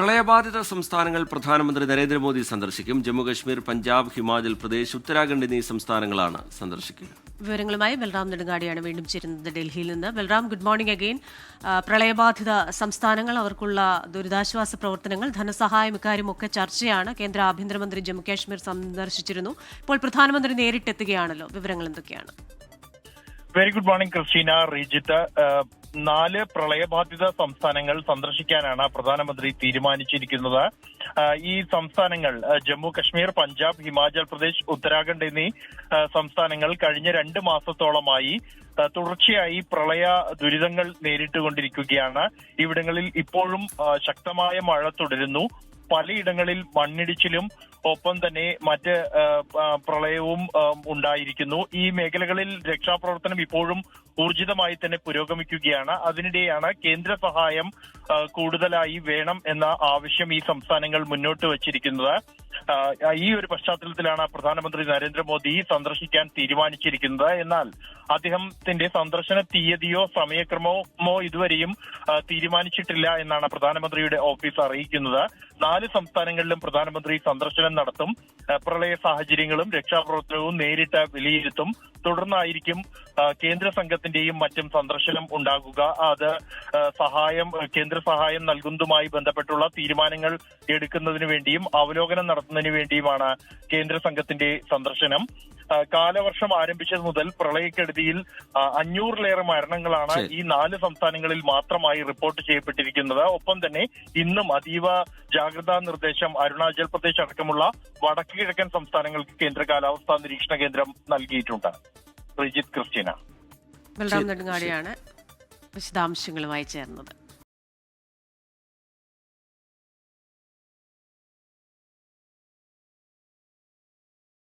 പ്രളയബാധിത സംസ്ഥാനങ്ങൾ പ്രധാനമന്ത്രി നരേന്ദ്രമോദി സന്ദർശിക്കും. ജമ്മുകശ്മീർ പഞ്ചാബ് ഹിമാചൽ പ്രദേശ് ഉത്തരാഖണ്ഡ് എന്നീ സംസ്ഥാനങ്ങളാണ് സന്ദർശിക്കുക. വിവരങ്ങളുമായി ബൽറാം നെടുങ്ങാടിയാണ് വീണ്ടും ചേരുന്നത് ഡൽഹിയിൽ നിന്ന്. ബൽറാം ഗുഡ് മോർണിംഗ് അഗെയിൻ പ്രളയബാധിത സംസ്ഥാനങ്ങൾ അവർക്കുള്ള ദുരിതാശ്വാസ പ്രവർത്തനങ്ങൾ ധനസഹായം ഇക്കാര്യമൊക്കെ ചർച്ചയാണ്. കേന്ദ്ര ആഭ്യന്തരമന്ത്രി ജമ്മുകാശ്മീർ സന്ദർശിച്ചിരുന്നു. ഇപ്പോൾ പ്രധാനമന്ത്രി നേരിട്ടെത്തുകയാണല്ലോ. വിവരങ്ങൾ എന്തൊക്കെയാണ്? Very good morning Christina Rejith നാല് പ്രളയബാധിത സംസ്ഥാനങ്ങൾ സന്ദർശിക്കാനാണ് പ്രധാനമന്ത്രി തീരുമാനിച്ചിരിക്കുന്നത്. ഈ സംസ്ഥാനങ്ങൾ ജമ്മു കശ്മീർ പഞ്ചാബ് ഹിമാചൽ പ്രദേശ് ഉത്തരാഖണ്ഡ് എന്നീ സംസ്ഥാനങ്ങൾ കഴിഞ്ഞ രണ്ട് മാസത്തോളമായി തുടർച്ചയായി പ്രളയ ദുരിതങ്ങൾ നേരിട്ടുകൊണ്ടിരിക്കുകയാണ്. ഇവിടങ്ങളിൽ ഇപ്പോഴും ശക്തമായ മഴ തുടരുന്നു. പലയിടങ്ങളിൽ മണ്ണിടിച്ചിലും ഒപ്പം തന്നെ മറ്റ് പ്രളയവും ഉണ്ടായിരിക്കുന്നു. ഈ മേഖലകളിൽ രക്ഷാപ്രവർത്തനം ഇപ്പോഴും ഊർജിതമായി തന്നെ പുരോഗമിക്കുകയാണ്. അതിനിടെയാണ് കേന്ദ്ര സഹായം കൂടുതലായി വേണം എന്ന ആവശ്യം ഈ സംസ്ഥാനങ്ങൾ മുന്നോട്ട് വച്ചിരിക്കുന്നത്. ഈ ഒരു പശ്ചാത്തലത്തിലാണ് പ്രധാനമന്ത്രി നരേന്ദ്രമോദി സന്ദർശിക്കാൻ തീരുമാനിച്ചിരിക്കുന്നത്. എന്നാൽ അദ്ദേഹത്തിന്റെ സന്ദർശന തീയതിയോ സമയക്രമമോ ഇതുവരെയും തീരുമാനിച്ചിട്ടില്ല എന്നാണ് പ്രധാനമന്ത്രിയുടെ ഓഫീസ് അറിയിക്കുന്നത്. നാല് സംസ്ഥാനങ്ങളിലും പ്രധാനമന്ത്രി സന്ദർശനം നടത്തും. പ്രളയ സാഹചര്യങ്ങളും രക്ഷാപ്രവർത്തനവും നേരിട്ട് വിലയിരുത്തും. തുടർന്നായിരിക്കും കേന്ദ്ര സംഘത്തിന്റെയും മറ്റും സന്ദർശനം ഉണ്ടാകുക. അത് സഹായം കേന്ദ്ര സഹായം നൽകുന്നതുമായി ബന്ധപ്പെട്ടുള്ള തീരുമാനങ്ങൾ എടുക്കുന്നതിന് വേണ്ടിയും അവലോകനം നടത്തുന്നതിന് വേണ്ടിയുമാണ് കേന്ദ്ര സംഘത്തിന്റെ സന്ദർശനം. കാലവർഷം ആരംഭിച്ചത് മുതൽ പ്രളയക്കെടുതിയിൽ അഞ്ഞൂറിലേറെ മരണങ്ങളാണ് ഈ നാല് സംസ്ഥാനങ്ങളിൽ മാത്രമായി റിപ്പോർട്ട് ചെയ്യപ്പെട്ടിരിക്കുന്നത്. ഒപ്പം തന്നെ ഇന്നും അതീവ ജാഗ്രതാ നിർദ്ദേശം അരുണാചൽ പ്രദേശ് അടക്കമുള്ള വടക്ക് കിഴക്കൻ സംസ്ഥാനങ്ങൾക്ക് കേന്ദ്ര കാലാവസ്ഥാ നിരീക്ഷണ കേന്ദ്രം നൽകിയിട്ടുണ്ട്. റിജിത് ക്രിസ്റ്റീന. ബൽറാം നെടുങ്ങാടിയാണ് വിശദാംശങ്ങളുമായി ചേർന്നത്.